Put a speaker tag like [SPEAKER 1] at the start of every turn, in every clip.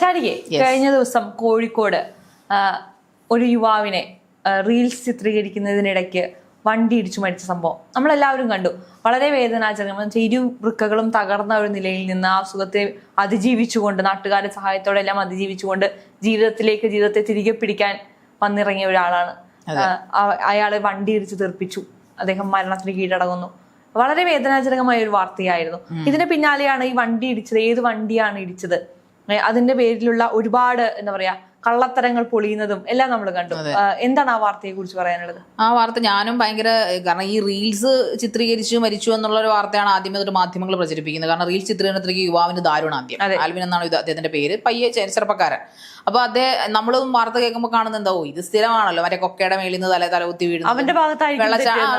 [SPEAKER 1] ശാരികെ കഴിഞ്ഞ ദിവസം കോഴിക്കോട് ഒരു യുവാവിനെ റീൽസ് ചിത്രീകരിക്കുന്നതിനിടയ്ക്ക് വണ്ടി ഇടിച്ചു മരിച്ച സംഭവം. നമ്മളെല്ലാവരും കണ്ടു. വളരെ വേദനാജനകം. ഇരു വൃക്കകളും തകർന്ന ഒരു നിലയിൽ നിന്ന് ആ സുഖത്തെ അതിജീവിച്ചുകൊണ്ട് നാട്ടുകാരുടെ സഹായത്തോടെ എല്ലാം അതിജീവിച്ചുകൊണ്ട് ജീവിതത്തിലേക്ക് ജീവിതത്തെ തിരികെ പിടിക്കാൻ വന്നിറങ്ങിയ ഒരാളാണ്. അയാളെ വണ്ടി ഇടിച്ച് തെറിപ്പിച്ചു. അദ്ദേഹം മരണത്തിന് കീഴടങ്ങുന്നു. വളരെ വേദനാജനകമായ ഒരു വാർത്തയായിരുന്നു. ഇതിന് പിന്നാലെയാണ് ഈ വണ്ടി ഇടിച്ചത്. ഏത് വണ്ടിയാണ് ഇടിച്ചത്? അതിന്റെ പേരിലുള്ള ഒരുപാട് എന്താ പറയാ കള്ളത്തരങ്ങൾ പൊളിയുന്നതും എല്ലാം നമ്മൾ കണ്ടു. എന്താണ് ആ വാർത്തയെ കുറിച്ച് പറയാനുള്ളത്?
[SPEAKER 2] ആ വാർത്ത ഞാനും ഭയങ്കര കാരണം ഈ റീൽസ് ചിത്രീകരിച്ചു മരിച്ചു എന്നുള്ള ഒരു വാർത്തയാണ് ആദ്യമേ തൊട്ട് മാധ്യമങ്ങൾ പ്രചരിപ്പിക്കുന്നത്. കാരണം റീൽസ് ചിത്രീകരണത്തിലേക്ക് യുവാവിന് ദാരുണ ആദ്യം. ആൽവിൻ എന്നാണ് അദ്ദേഹത്തിന്റെ പേര്. പയ്യെ ചെറുപ്പക്കാരൻ. അപ്പൊ അദ്ദേഹം നമ്മളും വാർത്ത കേൾക്കുമ്പോൾ കാണുന്നത് എന്താ ഇത് സ്ഥിരമാണല്ലോ. മറ്റേ കൊക്കയുടെ മേളിൽ നിന്ന് തല തലകുത്തി വീഴുന്നു
[SPEAKER 1] അവന്റെ.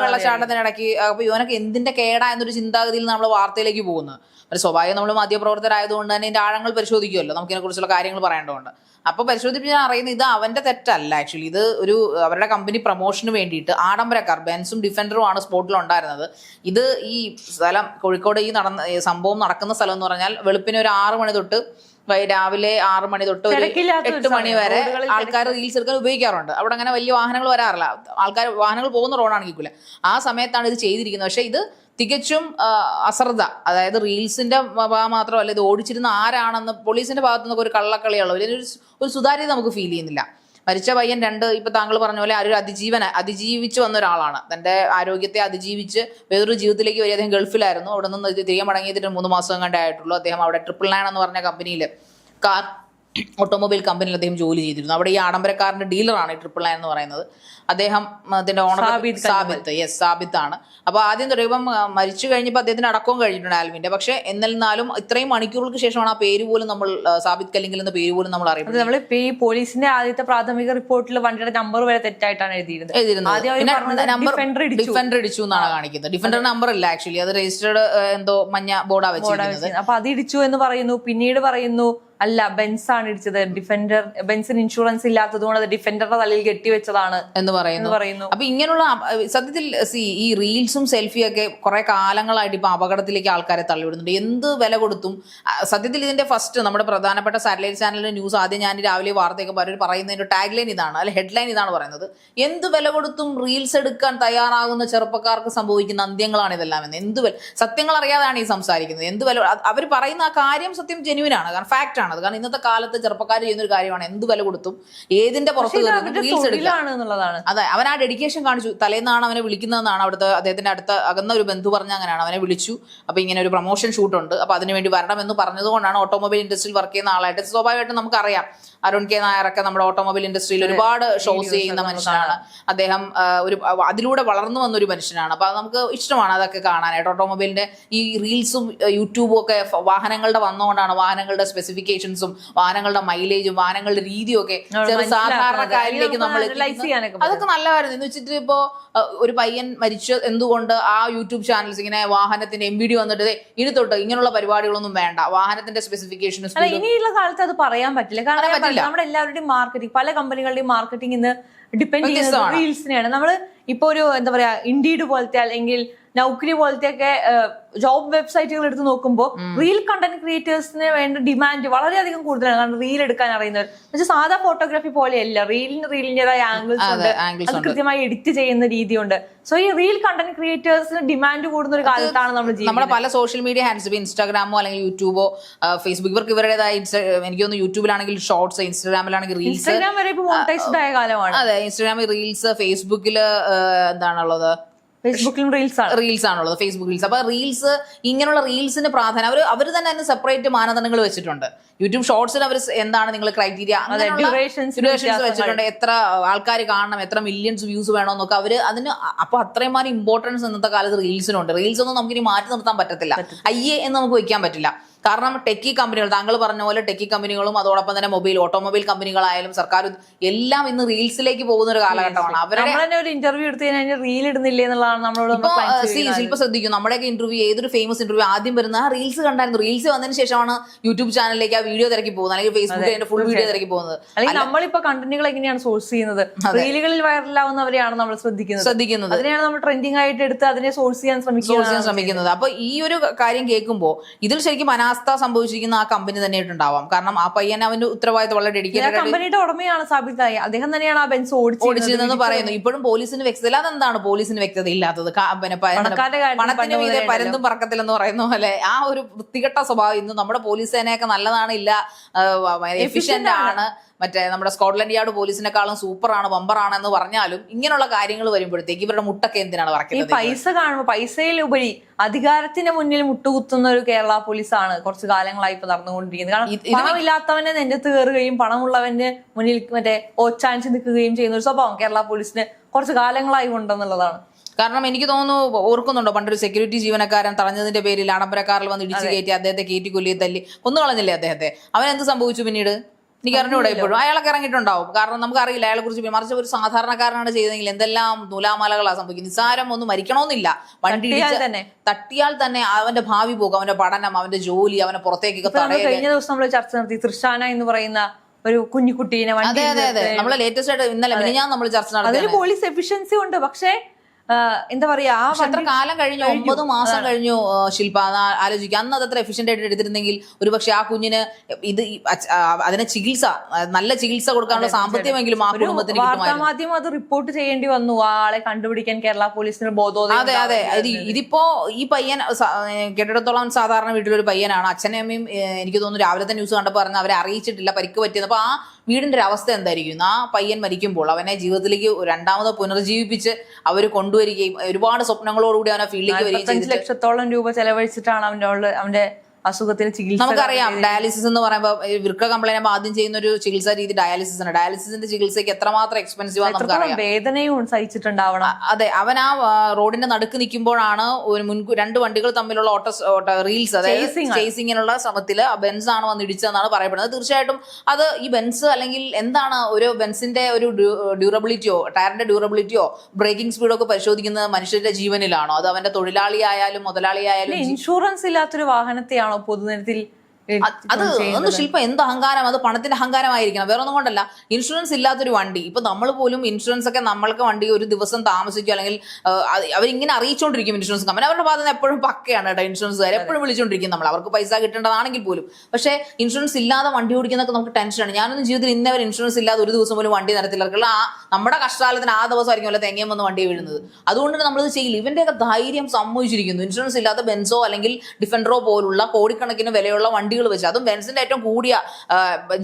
[SPEAKER 2] വെള്ളച്ചാട്ടത്തിനിടയ്ക്ക് അപ്പൊ ഇവനൊക്കെ എന്തിന്റെ കേടാ എന്നൊരു ചിന്താഗതിയിൽ നമ്മൾ വാർത്തയിലേക്ക് പോകുന്നത്. ഒരു സ്വാഭാവികം നമ്മൾ മാധ്യമപ്രവർത്തകരായതുകൊണ്ട് തന്നെ ഇതിന്റെ ആഴങ്ങൾ പരിശോധിക്കുമല്ലോ. നമുക്ക് ഇതിനെക്കുറിച്ചുള്ള കാര്യങ്ങൾ പറയേണ്ടതുണ്ട് അപ്പൊ പരിശോധിപ്പിച്ചാൽ അറിയുന്നത് ഇത് അവന്റെ തെറ്റല്ല ആക്ച്വലി ഇത് ഒരു അവരുടെ കമ്പനി പ്രൊമോഷന് വേണ്ടിയിട്ട് ആഡംബരക്കാർ ബെൻസും ഡിഫൻഡറും ആണ് സ്പോട്ടിൽ ഉണ്ടായിരുന്നത് ഇത് ഈ സ്ഥലം കോഴിക്കോട് ഈ നടന്ന സംഭവം നടക്കുന്ന സ്ഥലം എന്ന് പറഞ്ഞാൽ വെളുപ്പിന് ഒരു ആറ് മണി തൊട്ട് രാവിലെ ആറു മണി തൊട്ട് ഒരു എട്ട് മണി വരെ ആൾക്കാർ റീൽസ് എടുക്കാൻ ഉപയോഗിക്കാറുണ്ട്. അവിടെ അങ്ങനെ വലിയ വാഹനങ്ങൾ വരാറില്ല. ആൾക്കാർ വാഹനങ്ങൾ പോകുന്ന റോഡാണെങ്കിൽ ആ സമയത്താണ് ഇത് ചെയ്തിരിക്കുന്നത്. പക്ഷെ ഇത് തികച്ചും അശ്രദ്ധ. അതായത് റീൽസിന്റെ ഭാഗം മാത്രമല്ല ഇത് ഓടിച്ചിരുന്ന ആരാണെന്ന് പോലീസിന്റെ ഭാഗത്തു നിന്നൊക്കെ ഒരു കള്ളക്കളിയുള്ളൂ ഇതിനൊരു ഒരു സുതാര്യത നമുക്ക് ഫീൽ ചെയ്യുന്നില്ല. മരിച്ച പയ്യൻ രണ്ട് ഇപ്പൊ താങ്കൾ പറഞ്ഞ പോലെ ആരൊരു അതിജീവന അതിജീവിച്ച് വന്ന ഒരാളാണ്. തന്റെ ആരോഗ്യത്തെ അതിജീവിച്ച് വേറൊരു ജീവിതത്തിലേക്ക് വരി അദ്ദേഹം ഗൾഫിലായിരുന്നു. അവിടെ നിന്ന് തിരികെ മടങ്ങിയതിന് മൂന്ന് മാസം കണ്ടേ ആയിട്ടുള്ളൂ. അദ്ദേഹം അവിടെ ട്രിപ്പിൾ നയൻ എന്ന് പറഞ്ഞ കമ്പനിയിൽ ഓട്ടോമൊബൈൽ കമ്പനിയിൽ അദ്ദേഹം ജോലി ചെയ്തിരുന്നു. അവിടെ ഈ ആഡംബരക്കാരന്റെ ഡീലറാണ് ട്രിപ്പിൾ നയൻ എന്ന് പറയുന്നത്. അദ്ദേഹം അതിന്റെ ഓണർ
[SPEAKER 1] സാബിത്ത്
[SPEAKER 2] യെസ് സാബിത്ത് ആണ് അപ്പൊ ആദ്യം തുടങ്ങിയപ്പം മരിച്ചു കഴിഞ്ഞപ്പോൾ അദ്ദേഹത്തിന് അടക്കവും കഴിഞ്ഞിട്ടുണ്ട് ആൽവിന്റെ പക്ഷെ എന്നിരുന്നാലും ഇത്രയും മണിക്കൂറുകൾക്ക് ശേഷമാണ് ആ പേര് പോലും നമ്മൾ സാബിത് സാബിത്ത് കല്ലിങ്കിൽ എന്ന പേര് പോലും നമ്മൾ അറിയുന്നത്
[SPEAKER 1] നമ്മൾ ഈ പോലീസിന്റെ ആദ്യത്തെ പ്രാഥമിക റിപ്പോർട്ടിൽ വണ്ടിയുടെ നമ്പർ വരെ തെറ്റായിട്ടാണ് എഴുതിയിരുന്നത്.
[SPEAKER 2] നമ്പർ
[SPEAKER 1] ഡിഫൻഡർ ഇടിച്ചു.
[SPEAKER 2] എന്നാണ് കാണിക്കുന്നത്. ഡിഫൻഡർ നമ്പർ അല്ല ആക്ച്വലി അത് രജിസ്റ്റേർഡ് എന്തോ മഞ്ഞ ബോർഡാ വെച്ചിരിക്കുന്നത്.
[SPEAKER 1] അപ്പൊ അത് ഇടിച്ചു എന്ന് പറയുന്നു പിന്നീട് പറയുന്നു അല്ല ബെൻസ് ആണ് ഇടിച്ചത്. ഡിഫൻഡർ ബെൻസിന് ഇൻഷുറൻസ് ഇല്ലാത്തത് കൊണ്ട് അത് ഡിഫൻഡറുടെ തലയിൽ കെട്ടിവെച്ചതാണ്
[SPEAKER 2] എന്ന് പറയുന്നു.
[SPEAKER 1] പറയുന്നു.
[SPEAKER 2] അപ്പൊ ഇങ്ങനെയുള്ള സത്യത്തിൽ സി ഈ റീൽസും സെൽഫിയും ഒക്കെ കുറെ കാലങ്ങളായിട്ട് ഇപ്പൊ അപകടത്തിലേക്ക് ആൾക്കാരെ തള്ളിവിടുന്നുണ്ട്. എന്ത് വില കൊടുത്തും സത്യത്തിൽ ഇതിന്റെ ഫസ്റ്റ് നമ്മുടെ പ്രധാനപ്പെട്ട സാറ്റലൈറ്റ് ചാനലിന്റെ ന്യൂസ് ആദ്യം ഞാൻ രാവിലെ വാർത്തയൊക്കെ അവർ പറയുന്നതിന്റെ ടാഗ് ലൈൻ ഇതാണ് അല്ലെ ഹെഡ്ലൈൻ ഇതാണ് പറയുന്നത്. എന്ത് വില കൊടുത്തും റീൽസ് എടുക്കാൻ തയ്യാറാകുന്ന ചെറുപ്പക്കാർക്ക് സംഭവിക്കുന്ന അന്ത്യങ്ങളാണ് ഇതെല്ലാം എന്ന്. എന്ത് സത്യങ്ങൾ അറിയാതാണ് ഈ സംസാരിക്കുന്നത്. എന്ത് വില അവർ പറയുന്ന ആ കാര്യം സത്യം ജെനുവിനാണ് കാരണം ഫാക്റ്റ് ആണ്. അത് കാരണം ഇന്നത്തെ കാലത്ത് ചെറുപ്പക്കാർ ചെയ്യുന്ന ഒരു കാര്യമാണ്. എന്ത് വില കൊടുത്തും ഏതിന്റെ പുറത്ത് റീൽസ്
[SPEAKER 1] എന്നുള്ളതാണ്.
[SPEAKER 2] അതെ അവൻ ആ ഡെഡിക്കേഷൻ കാണിച്ചു. തലേന്നാണ് അവനെ വിളിക്കുന്നതെന്നാണ് അവിടുത്തെ അദ്ദേഹത്തിന്റെ അടുത്ത അകന്ന ഒരു ബന്ധു പറഞ്ഞ അങ്ങനെയാണ്. അവനെ വിളിച്ചു. അപ്പൊ ഇങ്ങനെ ഒരു പ്രൊമോഷൻ ഷൂട്ട് ഉണ്ട്. അപ്പൊ അതിനുവേണ്ടി എന്ന് പറഞ്ഞതുകൊണ്ടാണ് ഓട്ടോമൊബൈൽ ഇൻഡസ്ട്രിയിൽ വർക്ക് ചെയ്യുന്ന ആളായിട്ട് സ്വാഭാവികമായിട്ടും നമുക്കറിയാം. അരുൺ കെ നായരൊക്കെ നമ്മുടെ ഓട്ടോമൊബൈൽ ഇൻഡസ്ട്രിയിൽ ഒരുപാട് ഷോസ് ചെയ്യുന്ന മനുഷ്യനാണ്. അദ്ദേഹം ഒരു അതിലൂടെ വളർന്നു വന്ന ഒരു മനുഷ്യനാണ്. അപ്പൊ നമുക്ക് ഇഷ്ടമാണ് അതൊക്കെ കാണാനായിട്ട്. ഓട്ടോമൊബൈലിന്റെ ഈ റീൽസും യൂട്യൂബും ഒക്കെ വാഹനങ്ങളുടെ വന്നുകൊണ്ടാണ് വാഹനങ്ങളുടെ സ്പെസിഫിക്കേഷൻസും വാഹനങ്ങളുടെ മൈലേജും വാഹനങ്ങളുടെ രീതിയും ഒക്കെ ചെറു
[SPEAKER 1] മനസ്സിലാക്കുന്നത്.
[SPEAKER 2] സാധാരണക്കാരിലേക്ക് നമ്മൾ അതൊക്കെ നല്ലതായിരുന്നു. എന്ന് വെച്ചിട്ട് ഇപ്പോ ഒരു പയ്യൻ മരിച്ചു എന്തുകൊണ്ട് ആ യൂട്യൂബ് ചാനൽസ് ഇങ്ങനെ വാഹനത്തിന്റെ എം വീഡിയോ വന്നിട്ട് ഇനി തൊട്ട് ഇങ്ങനെയുള്ള പരിപാടികളൊന്നും വേണ്ട. വാഹനത്തിന്റെ സ്പെസിഫിക്കേഷൻ
[SPEAKER 1] ഇനിയുള്ള കാലത്ത് അത് പറയാൻ പറ്റില്ല. കാരണം നമ്മുടെ എല്ലാവരുടെയും മാർക്കറ്റിംഗ് പല കമ്പനികളുടെയും മാർക്കറ്റിംഗ് ഇന്ന് ഡിപ്പെൻഡ് ചെയ്യുന്നത്. റീൽസിനെയാണ് നമ്മൾ ഇപ്പൊ ഒരു എന്താ പറയാ ഇൻഡീഡ് പോലത്തെ അല്ലെങ്കിൽ നൗക്കരി പോലത്തെയൊക്കെ ജോബ് വെബ്സൈറ്റുകൾ എടുത്ത് നോക്കുമ്പോൾ റീൽ കണ്ടന്റ് ക്രിയേറ്റേഴ്സിന് വേണ്ട ഡിമാൻഡ് വളരെയധികം കൂടുതലാണ്. കാരണം റീൽ എടുക്കാൻ അറിയുന്നവർ. പക്ഷെ സാധാ ഫോട്ടോഗ്രാഫി പോലെയല്ല. റീലിന് റീലിന്റേതായ ആംഗിൾസ് ഉണ്ട്. അത് കൃത്യമായി എഡിറ്റ് ചെയ്യുന്ന രീതിയുണ്ട്. സോ ഈ റീൽ കണ്ടന്റ് ക്രിയേറ്റേഴ്സിന് ഡിമാൻഡ് കൂടുന്ന ഒരു കാലത്താണ് നമ്മൾ
[SPEAKER 2] നമ്മുടെ പല സോഷ്യൽ മീഡിയ ഹാൻഡ്സ് ഇൻസ്റ്റാഗ്രാമോ അല്ലെങ്കിൽ യൂട്യൂബോ ഫേസ്ബുക്ക് ഇവർക്ക് ഇവരുടേതായ എനിക്ക് തോന്നുന്നു യൂട്യൂബിലാണെങ്കിൽ ഷോർട്സ് ഇൻസ്റ്റാഗ്രാമിലാണെങ്കിൽ റീൽസ്
[SPEAKER 1] ഇൻസ്റ്റാഗ്രാം വരെ ഇപ്പോൾ മോണിറ്റൈസ്ഡ് ആയ കാലമാണ്.
[SPEAKER 2] അതെ ഇൻസ്റ്റാഗ്രാമിൽ റീൽസ് ഫേസ്ബുക്കിൽ എന്താണുള്ളത്?
[SPEAKER 1] ഫേസ്ബുക്കിലും റീൽസ് ആണ്.
[SPEAKER 2] റീൽസ് ആണുള്ളത് ഫേസ്ബുക്ക് റീൽസ് അപ്പൊ റീൽസ് ഇങ്ങനെയുള്ള റീൽസിന് പ്രാധാന്യം അവർ അവർ തന്നെ അതിന് സെപ്പറേറ്റ് മാനദണ്ഡങ്ങൾ വെച്ചിട്ടുണ്ട്. യൂട്യൂബ് ഷോർട്സിൽ അവർ എന്താണ് നിങ്ങൾ ക്രൈറ്റീരിയ വെച്ചിട്ടുണ്ട്. എത്ര ആൾക്കാർ കാണണം എത്ര മില്യൺസ് വ്യൂസ് വേണമെന്നൊക്കെ അവർ അതിന് അപ്പൊ അത്രയും മാറി ഇമ്പോർട്ടൻസ് ഇന്നത്തെ കാലത്ത് റീൽസിനുണ്ട് റീൽസ് ഒന്നും നമുക്ക് ഇനി മാറ്റി നിർത്താൻ പറ്റത്തില്ല. അയ്യേ എന്ന് നമുക്ക് വെക്കാൻ പറ്റില്ല. കാരണം ടെക്കി കമ്പനികൾ താങ്കൾ പറഞ്ഞ പോലെ ടെക്കി കമ്പനികളും അതോടൊപ്പം തന്നെ മൊബൈൽ ഓട്ടോമൊബൈൽ കമ്പനികളായാലും സർക്കാർ എല്ലാം ഇന്ന് റീൽസിലേക്ക് പോകുന്ന ഒരു കാലഘട്ടമാണ്. അവരുടെ
[SPEAKER 1] ഒരു ഇന്റർവ്യൂ എടുത്തു കഴിഞ്ഞാൽ റീൽ ഇടുന്നില്ലേ എന്നുള്ളതാണ് നമ്മളോട്.
[SPEAKER 2] ശില്പ ശ്രദ്ധിക്കും. നമ്മുടെയൊക്കെ ഇന്റർവ്യൂ ഏതൊരു ഫേമസ് ഇന്റർവ്യൂ ആദ്യം വരുന്ന ആ റീൽസ് കണ്ടായിരുന്നു. റീൽസ് വന്നതിന് ശേഷമാണ് യൂട്യൂബ് ചാനലിലേക്ക് ആ വീഡിയോ തിരക്കി പോകുന്നത്. അല്ലെങ്കിൽ ഫേസ്ബുക്കിൽ അതിന്റെ ഫുൾ വീഡിയോ തിരക്കി പോകുന്നത്.
[SPEAKER 1] അല്ലെങ്കിൽ നമ്മളിപ്പോ കണ്ടന്റുകൾ എങ്ങനെയാണ് സോഴ്സ് ചെയ്യുന്നത്? റീലുകളിൽ വൈറലാവുന്നവരെയാണ് നമ്മൾ ശ്രദ്ധിക്കുന്നത്.
[SPEAKER 2] ശ്രദ്ധിക്കുന്നത്.
[SPEAKER 1] അതിനെയാണ് നമ്മൾ ട്രെൻഡിങ് ആയിട്ട് എടുത്ത് അതിനെ സോഴ്സ് ചെയ്യാൻ ശ്രമിക്കുന്നത്.
[SPEAKER 2] ശ്രമിക്കുന്നത്. അപ്പൊ ഈ ഒരു കാര്യം കേൾക്കുമ്പോൾ ഇതിൽ ശരിക്കും അനാ അനാസ്ഥ സംഭവിച്ചിരിക്കുന്ന ആ കമ്പനി തന്നെയായിട്ടുണ്ടാവാം. കാരണം ആ പയ്യൻ അവന്റെ ഉത്തരവാദിത്വം വളരെ ഡെഡിക്കേറ്റഡ്
[SPEAKER 1] കമ്പനിയുടെ ഉടമയാണ് സാബിത്തായി അദ്ദേഹം തന്നെയാണ് ആ ബെൻസ് ഓടിച്ചത്
[SPEAKER 2] ഓടിച്ചിരുന്നെന്ന് പറയുന്നു. ഇപ്പോഴും പോലീസിന് വ്യക്തത അതെന്താണ് പോലീസിന് വ്യക്തത ഇല്ലാത്തത്? എന്താണ് പണത്തിന് മീതെ പരന്തും പറക്കത്തില്ലെന്ന് പറയുന്ന പോലെ ആ ഒരു വൃത്തികെട്ട സ്വഭാവം ഇന്ന് നമ്മുടെ പോലീസ് സേനയൊക്കെ നല്ലതാണ് ഇല്ല എഫിഷ്യന്റ് ആണ്. മറ്റേ നമ്മുടെ സ്കോട്ട്ലൻഡ് യാർഡ് പോലീസിനെക്കാളും സൂപ്പറാണ് ബമ്പറാണ് എന്ന് പറഞ്ഞാലും ഇങ്ങനെയുള്ള കാര്യങ്ങൾ വരുമ്പോഴത്തേക്ക് ഇവരുടെ മുട്ടൊക്കെ എന്തിനാണ് പറയുന്നത്
[SPEAKER 1] പൈസ കാണുമ്പോൾ പൈസയിൽ ഉപരി അധികാരത്തിന്റെ മുന്നിൽ മുട്ടുകുത്തുന്ന ഒരു കേരള പോലീസാണ് കുറച്ച് കാലങ്ങളായി ഇപ്പൊ നടന്നുകൊണ്ടിരിക്കുന്നത്. കാരണം പണമില്ലാത്തവന്റെ നെഞ്ചത്ത് കയറുകയും പണമുള്ളവന്റെ മുന്നിൽ മറ്റേ ഓച്ചാനിച്ച് നിൽക്കുകയും ചെയ്യുന്ന ഒരു സ്വഭാവം കേരള പോലീസിന് കുറച്ച് കാലങ്ങളായി ഉണ്ടെന്നുള്ളതാണ്.
[SPEAKER 2] കാരണം എനിക്ക് തോന്നുന്നു ഓർക്കുന്നുണ്ടോ പണ്ടൊരു സെക്യൂരിറ്റി ജീവനക്കാരൻ തടഞ്ഞതിന്റെ പേരിൽ ആഡംബരക്കാരിൽ വന്ന് ഇടിച്ചു കയറ്റി അദ്ദേഹത്തെ കയറ്റി കൊല്ലി തല്ലി. കൊന്നുകളഞ്ഞില്ലേ അദ്ദേഹത്തെ? അവൻ എന്ത് സംഭവിച്ചു പിന്നീട്? എനിക്ക് അറിഞ്ഞൂടെ ഇപ്പോഴും? അയാളൊക്കെ ഇറങ്ങിയിട്ടുണ്ടാവും. കാരണം നമുക്കറിയില്ല അയാളെ കുറിച്ച് വിമർശിച്ച ഒരു സാധാരണക്കാരനാണ് ചെയ്തതെങ്കിൽ എന്തെല്ലാം നൂലാമാലകളാണ് സംഭവിക്കുന്നത്? നിസ്സാരം ഒന്നും മരിക്കണമെന്നില്ല. വണ്ടി
[SPEAKER 1] തന്നെ.
[SPEAKER 2] തട്ടിയാൽ തന്നെ അവന്റെ ഭാവി പോകും. അവന്റെ പഠനം അവന്റെ ജോലി അവനെ പുറത്തേക്കൊക്കെ
[SPEAKER 1] കഴിഞ്ഞ ദിവസം നമ്മൾ ചർച്ച നടത്തി തൃശാന എന്ന് പറയുന്ന ഒരു കുഞ്ഞുകുട്ടീനെ
[SPEAKER 2] അതെ അതെ അതെ. നമ്മളെ ലേറ്റസ്റ്റ് ആയിട്ട് ഇന്നലെ ഞാൻ നമ്മൾ ചർച്ച നടത്തി
[SPEAKER 1] പോലീസ് എഫിഷ്യൻസി ഉണ്ട്. പക്ഷേ എന്താ പറയാ ആ അത്ര
[SPEAKER 2] കാലം കഴിഞ്ഞു. ഒമ്പത് മാസം കഴിഞ്ഞു ശില്പ ആലോചിക്കുക അന്ന് അത് അത്ര എഫിഷ്യന്റ് ആയിട്ട് എടുത്തിരുന്നെങ്കിൽ ഒരു പക്ഷെ ആ കുഞ്ഞിന് ഇത് അതിനെ ചികിത്സ നല്ല ചികിത്സ കൊടുക്കാനുള്ള സാമ്പത്തികമെങ്കിലും ആ കുടുംബത്തിന്
[SPEAKER 1] മാധ്യമം അത് റിപ്പോർട്ട് ചെയ്യേണ്ടി വന്നു. ആളെ കണ്ടുപിടിക്കാൻ കേരള പോലീസിന് ബോധോദയം
[SPEAKER 2] അതെ അതെ. ഇതിപ്പോ ഈ പയ്യൻ കേട്ടിടത്തോളം സാധാരണ വീട്ടിലൊരു പയ്യനാണ്. അച്ഛനും അമ്മയും എനിക്ക് തോന്നുന്നു രാവിലത്തെ ന്യൂസ് കണ്ടപ്പോൾ പറഞ്ഞ അവരെ അറിയിച്ചിട്ടില്ല പരിക്ക് പറ്റിയത് അപ്പൊ ആ വീടിന്റെ ഒരു അവസ്ഥ എന്തായിരിക്കും? ആ പയ്യൻ മരിക്കുമ്പോൾ അവനെ ജീവിതത്തിലേക്ക് രണ്ടാമത് പുനർജീവിപ്പിച്ച് അവർ കൊണ്ടുവരികയും ഒരുപാട് സ്വപ്നങ്ങളോടുകൂടി അവനെ ഫീൽഡിലേക്ക് വരികയും
[SPEAKER 1] ലക്ഷത്തോളം രൂപ ചെലവഴിച്ചിട്ടാണ് അവന്റെ അവന്റെ അസുഖത്തിന് ചികിത്സ
[SPEAKER 2] നമുക്കറിയാം. ഡയാലിസിസ് എന്ന് പറയുമ്പോൾ വൃക്ക കംപ്ലൈന്റ് ആകുമ്പോൾ ആദ്യം ചെയ്യുന്ന ഒരു ചികിത്സാ രീതി ഡയാലിസിസ് ആണ്. ഡയാലിസിസിന്റെ ചികിത്സയ്ക്ക് എത്രമാത്രം എക്സ്പെൻസീവ് ആണെന്ന് നമുക്കറിയാം.
[SPEAKER 1] വേദനയും സഹിച്ചിട്ടുണ്ടാവണം
[SPEAKER 2] അതെ. അവൻ ആ റോഡിന്റെ നടുക്ക് നിൽക്കുമ്പോഴാണ് ഒരു രണ്ട് വണ്ടികൾ തമ്മിലുള്ള ഓട്ടോ റീൽസ് അതായത്. ചേസിങ്ങിനുള്ള ശ്രമത്തിൽ ബെൻസ് ആണ് വന്ന് ഇടിച്ചതെന്നാണ് പറയപ്പെടുന്നത്. തീർച്ചയായിട്ടും അത് ഈ ബെൻസ് അല്ലെങ്കിൽ എന്താണ് ഒരു ബെൻസിന്റെ ഒരു ഡ്യൂറബിലിറ്റിയോ ടയറിന്റെ ഡ്യൂറബിലിറ്റിയോ ബ്രേക്കിംഗ് സ്പീഡോ ഒക്കെ പരിശോധിക്കുന്നത് മനുഷ്യരുടെ ജീവനിലാണോ? അത് അവന്റെ തൊഴിലാളിയായാലും മുതലാളിയായാലും
[SPEAKER 1] ഇൻഷുറൻസ് ഇല്ലാത്തൊരു വാഹനത്തെയാണോ പൊതുനിരത്തിൽ
[SPEAKER 2] അത് ഒന്ന് ശില്പ എന്ത് അഹങ്കാരം? അത് പണത്തിന്റെ അഹങ്കാരമായിരിക്കണം. വേറെ ഒന്നും കൊണ്ടല്ല. ഇൻഷുറൻസ് ഇല്ലാത്തൊരു വണ്ടി. ഇപ്പൊ നമ്മൾ പോലും ഇൻഷുറൻസ് ഒക്കെ നമ്മൾക്ക് വണ്ടി ഒരു ദിവസം താമസിക്കുക അല്ലെങ്കിൽ അവരിങ്ങനെ അറിയിച്ചുകൊണ്ടിരിക്കും ഇൻഷുറൻസ് കമ്പനി അവരുടെ ഭാഗത്ത് എപ്പോഴും പക്കയാണ് കേട്ടോ ഇൻഷുറൻസുകാർ എപ്പോഴും വിളിച്ചുകൊണ്ടിരിക്കും നമ്മൾ. അവർക്ക് പൈസ കിട്ടേണ്ടതാണെങ്കിൽ പോലും. പക്ഷേ ഇൻഷുറൻസ് ഇല്ലാതെ വണ്ടി ഓടിക്കുന്നൊക്കെ നമുക്ക് ടെൻഷനാണ് ഞാനൊന്നും ജീവിതത്തിൽ ഇന്നവർ ഇൻഷുറൻസ് ഇല്ലാതെ ഒരു ദിവസം പോലും വണ്ടി നടത്തില്ല ആ നമ്മുടെ കഷ്ടകാലത്തിന് ആ ദിവസമായിരിക്കും വല്ല തേങ്ങയും വന്ന് വണ്ടി വീഴുന്നത്. അതുകൊണ്ട് തന്നെ നമ്മളിത് ചെയ്യില്ല. ഇവന്റെയൊക്കെ ധൈര്യം സമ്മതിച്ചിരിക്കുന്നു. ഇൻഷുറൻസ് ഇല്ലാത്ത ബെൻസോ അല്ലെങ്കിൽ ഡിഫൻഡറോ പോലുള്ള കോടിക്കണക്കിന് വിലയുള്ള വണ്ടികൾ വെച്ച്. അതും ബെൻസിന്റെ ഏറ്റവും കൂടിയ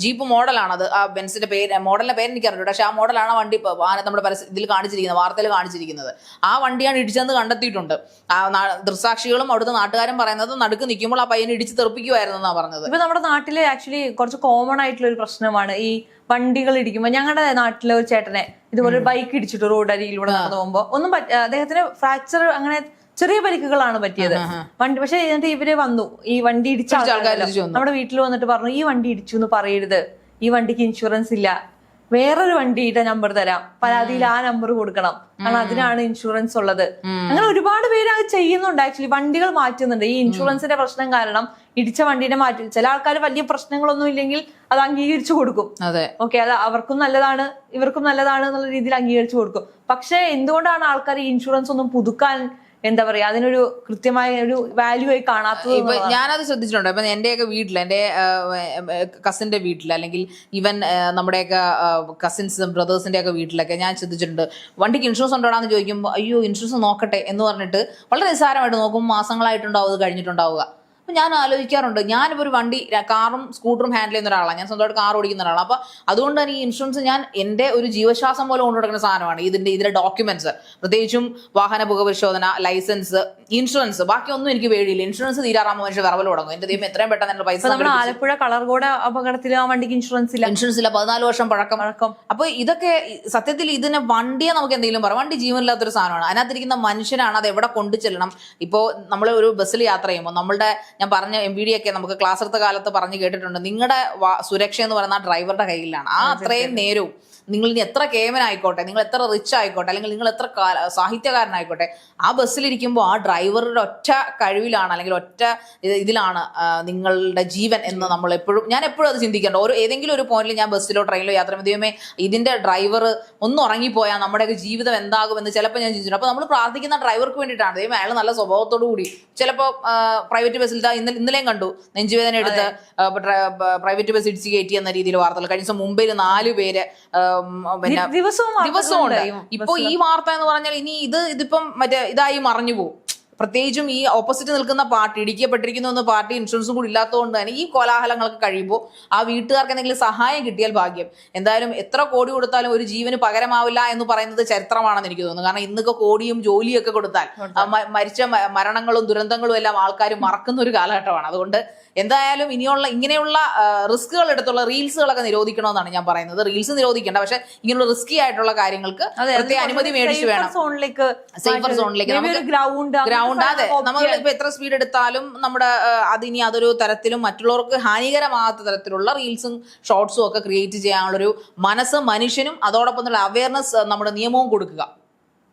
[SPEAKER 2] ജീപ്പ് മോഡലാണ് അത് ആ ബെൻസിന്റെ പേര് മോഡലിന്റെ പേര് എനിക്കറിയില്ല പക്ഷെ ആ മോഡലാണ് ആ വണ്ടി നമ്മുടെ പരസ്യ ഇതിൽ കാണിച്ചിരിക്കുന്നത് വാർത്തയിൽ കാണിച്ചിരിക്കുന്നത്. ആ വണ്ടിയാണ് ഇടിച്ചതെന്ന് കണ്ടെത്തിയിട്ടുണ്ട്. ആ ദൃസാക്ഷികളും അവിടുത്തെ നാട്ടുകാരും പറയുന്നത് നടുക്ക് നിൽക്കുമ്പോൾ ആ പയ്യനെ ഇടിച്ച് തെറിപ്പിക്കുമായിരുന്നു എന്നാണ് പറഞ്ഞത്.
[SPEAKER 1] ഇപ്പൊ നമ്മുടെ നാട്ടിലെ ആക്ച്വലി കുറച്ച് കോമൺ ആയിട്ടുള്ള ഒരു പ്രശ്നമാണ് ഈ വണ്ടികൾ ഇടിക്കുമ്പോൾ ഞങ്ങളുടെ നാട്ടിലെ ഒരു ചേട്ടനെ ഇതുപോലെ ബൈക്ക് ഇടിച്ചിട്ട് റോഡ് അരിയിലൂടെ നടന്നു പോകുമ്പോ ഒന്നും അദ്ദേഹത്തിന് ഫ്രാക്ചർ അങ്ങനെ ചെറിയ പരിക്കുകളാണ് പറ്റിയത്. വണ്ടി പക്ഷെ എന്നിട്ട് ഇവർ വന്നു. ഈ വണ്ടി ഇടിച്ച. നമ്മുടെ വീട്ടിൽ വന്നിട്ട് പറഞ്ഞു ഈ വണ്ടി ഇടിച്ചു എന്ന് പറയരുത്. ഈ വണ്ടിക്ക് ഇൻഷുറൻസ് ഇല്ല. വേറൊരു വണ്ടിയുടെ നമ്പർ തരാം. പരാതിയിൽ ആ നമ്പർ കൊടുക്കണം. കാരണം അതിനാണ് ഇൻഷുറൻസ് ഉള്ളത്. അങ്ങനെ ഒരുപാട് പേര് അത് ചെയ്യുന്നുണ്ട്. ആക്ച്വലി വണ്ടികൾ മാറ്റുന്നുണ്ട്. ഈ ഇൻഷുറൻസിന്റെ പ്രശ്നം കാരണം ഇടിച്ച വണ്ടീനെ മാറ്റി. ചില ആൾക്കാർ വലിയ പ്രശ്നങ്ങളൊന്നും ഇല്ലെങ്കിൽ അത് അംഗീകരിച്ചു കൊടുക്കും. ഓക്കെ അത് അവർക്കും നല്ലതാണ്. ഇവർക്കും നല്ലതാണ് എന്നുള്ള രീതിയിൽ അംഗീകരിച്ചു കൊടുക്കും. പക്ഷെ എന്തുകൊണ്ടാണ് ആൾക്കാർ ഈ ഇൻഷുറൻസ് ഒന്നും പുതുക്കാൻ എന്താ പറയാ അതിനൊരു കൃത്യമായ ഒരു വാല്യൂ ആയി കാണാത്തത്
[SPEAKER 2] ഇപ്പൊ. ഞാനത് ശ്രദ്ധിച്ചിട്ടുണ്ട്. ഇപ്പൊ എന്റെയൊക്കെ വീട്ടിൽ എന്റെ കസിന്റെ വീട്ടിൽ അല്ലെങ്കിൽ ഈവൻ നമ്മുടെയൊക്കെ കസിൻസും ബ്രദേഴ്സിന്റെ ഒക്കെ വീട്ടിലൊക്കെ ഞാൻ ശ്രദ്ധിച്ചിട്ടുണ്ട്. വണ്ടിക്ക് ഇൻഷുറൻസ് ഉണ്ടോടാന്ന് ചോദിക്കുമ്പോൾ അയ്യോ ഇൻഷുറൻസ് നോക്കട്ടെ എന്ന് പറഞ്ഞിട്ട് വളരെ നിസ്സാരമായിട്ട് നോക്കുമ്പോൾ മാസങ്ങളായിട്ടുണ്ടാവും അത് കഴിഞ്ഞിട്ടുണ്ടാവുക. അപ്പൊ ഞാൻ ആലോചിക്കാറുണ്ട്. ഞാനിപ്പോൾ ഒരു വണ്ടി കാറും സ്കൂട്ടറും ഹാൻഡിൽ ചെയ്യുന്ന ഒരാളാണ്. ഞാൻ സ്വന്തമായിട്ട് കാർ ഓടിക്കുന്ന ഒരാളാണ്. അപ്പോൾ അതുകൊണ്ട് തന്നെ ഈ ഇൻഷുറൻസ് ഞാൻ എന്റെ ഒരു ജീവശ്വാസം പോലെ കൊണ്ടു നടക്കുന്ന സാധനമാണ്. ഇതിന്റെ ഇതിന്റെ ഡോക്യുമെന്റ്സ് പ്രത്യേകിച്ചും വാഹന പുകപരിശോധന ലൈസൻസ് ഇൻഷുറൻസ് ബാക്കിയൊന്നും എനിക്ക് പേടിയില്ല. ഇൻഷുറൻസ് തീരാറാകുമ്പോൾ മനുഷ്യ വിറവൽ തുടങ്ങും. എന്റെ ദൈവം എത്രയും പെട്ടെന്ന് എന്റെ പൈസ
[SPEAKER 1] നമ്മുടെ ആലപ്പുഴ കളർകോട് അപകടത്തിൽ ആ വണ്ടിക്ക് ഇൻഷുറൻസ് ഇല്ല.
[SPEAKER 2] ഇൻഷുറൻസ് ഇല്ല. പതിനാല് വർഷം പഴക്കം.
[SPEAKER 1] പഴക്കം.
[SPEAKER 2] അപ്പൊ ഇതൊക്കെ സത്യത്തിൽ ഇതിനെ വണ്ടിയെ നമുക്ക് എന്തെങ്കിലും പറയാം. വണ്ടി ജീവനില്ലാത്തൊരു സാധനമാണ്. അതിനകത്തിരിക്കുന്ന മനുഷ്യനാണ് അത് എവിടെ കൊണ്ടു ചെല്ലണം ഇപ്പോൾ നമ്മൾ ഒരു ബസ്സിൽ യാത്ര ചെയ്യുമ്പോൾ നമ്മളുടെ ഞാൻ പറഞ്ഞ എം ഡി ഒക്കെ നമുക്ക് ക്ലാസ് എടുത്ത കാലത്ത് പറഞ്ഞു കേട്ടിട്ടുണ്ട്. നിങ്ങളുടെ സുരക്ഷ എന്ന് പറയുന്ന ആ ഡ്രൈവറുടെ കയ്യിലാണ്. ആ അത്രയും നേരവും നിങ്ങൾ ഇനി എത്ര കേമനായിക്കോട്ടെ നിങ്ങൾ എത്ര റിച്ച് ആയിക്കോട്ടെ അല്ലെങ്കിൽ നിങ്ങൾ എത്ര സാഹിത്യകാരനായിക്കോട്ടെ ആ ബസ്സിലിരിക്കുമ്പോൾ ആ ഡ്രൈവറുടെ ഒറ്റ കഴിവിലാണ് അല്ലെങ്കിൽ ഒറ്റ ഇത് ഇതിലാണ് നിങ്ങളുടെ ജീവൻ എന്ന് നമ്മൾ എപ്പോഴും ഞാൻ എപ്പോഴും അത് ചിന്തിക്കേണ്ട ഓരോ ഏതെങ്കിലും ഒരു പോയിന്റിൽ ഞാൻ ബസ്സിലോ ട്രെയിനിലോ യാത്ര ചെയ്യുമ്പോൾ ഇതിന്റെ ഡ്രൈവർ ഒന്ന് ഉറങ്ങിപ്പോയാൽ നമ്മുടെയൊക്കെ ജീവിതം എന്താകും എന്ന് ചിലപ്പോൾ ഞാൻ ചിന്തിച്ചിട്ടുണ്ട്. അപ്പോൾ നമ്മൾ പ്രാർത്ഥിക്കുന്ന ഡ്രൈവർക്ക് വേണ്ടിയിട്ടാണ്. ദൈവം അയാൾ നല്ല സ്വഭാവത്തോടു കൂടി ചിലപ്പോൾ പ്രൈവറ്റ് ബസ്സിൽ ഇതാ ഇന്നലെ ഇന്നലെയും കണ്ടു. നെഞ്ചുവേദന എടുത്ത് പ്രൈവറ്റ് ബസ് ഇടിച്ച് കയറ്റി എന്ന രീതിയിൽ വാർത്തകൾ. കഴിഞ്ഞ ദിവസം മുംബൈയിൽ നാല് പേര് പിന്നെ
[SPEAKER 1] ദിവസവും
[SPEAKER 2] ഇപ്പൊ ഈ വാർത്ത എന്ന് പറഞ്ഞാൽ ഇനി ഇത് ഇതിപ്പം മറ്റേ ഇതായി മറഞ്ഞു പോകും പ്രത്യേകിച്ചും ഈ ഓപ്പോസിറ്റ് നിൽക്കുന്ന പാർട്ടി ഇടിക്കപ്പെട്ടിരിക്കുന്ന ഒന്ന് പാർട്ടി ഇൻഷുറൻസും കൂടി ഇല്ലാത്തതുകൊണ്ട് തന്നെ ഈ കോലാഹലങ്ങളൊക്കെ കഴിയുമ്പോൾ ആ വീട്ടുകാർക്ക് എന്തെങ്കിലും സഹായം കിട്ടിയാൽ ഭാഗ്യം. എന്തായാലും എത്ര കോടി കൊടുത്താലും ഒരു ജീവന് പകരമാവില്ല എന്ന് പറയുന്നത് ചരിത്രമാണെന്ന് എനിക്ക് തോന്നുന്നു. കാരണം ഇന്നൊക്കെ കോടിയും ജോലിയൊക്കെ കൊടുത്താൽ മരിച്ച മരണങ്ങളും ദുരന്തങ്ങളും എല്ലാം ആൾക്കാർ മറക്കുന്ന ഒരു കാലഘട്ടമാണ്. അതുകൊണ്ട് എന്തായാലും ഇനിയുള്ള ഇങ്ങനെയുള്ള റിസ്കുകൾ എടുത്തുള്ള റീൽസുകളൊക്കെ നിരോധിക്കണമെന്നാണ് ഞാൻ പറയുന്നത്. റീൽസ് നിരോധിക്കേണ്ട പക്ഷെ ഇങ്ങനെയുള്ള റിസ്കി ആയിട്ടുള്ള കാര്യങ്ങൾക്ക് പ്രത്യേക അനുമതി മേടിച്ച് വേണം.
[SPEAKER 1] സോണിലേക്ക്
[SPEAKER 2] സേഫർ സോണിലേക്ക്
[SPEAKER 1] ഗ്രൗണ്ട്
[SPEAKER 2] ഗ്രൗണ്ട് അതെ. നമ്മൾ ഇപ്പൊ എത്ര സ്പീഡ് എടുത്താലും നമ്മുടെ അതിനി അതൊരു തരത്തിലും മറ്റുള്ളവർക്ക് ഹാനികരമാകാത്ത തരത്തിലുള്ള റീൽസും ഷോർട്സും ഒക്കെ ക്രിയേറ്റ് ചെയ്യാനുള്ളൊരു മനസ്സ് മനുഷ്യനും അതോടൊപ്പം തന്നെ അവയർനെസ് നമ്മുടെ നിയമവും കൊടുക്കുക.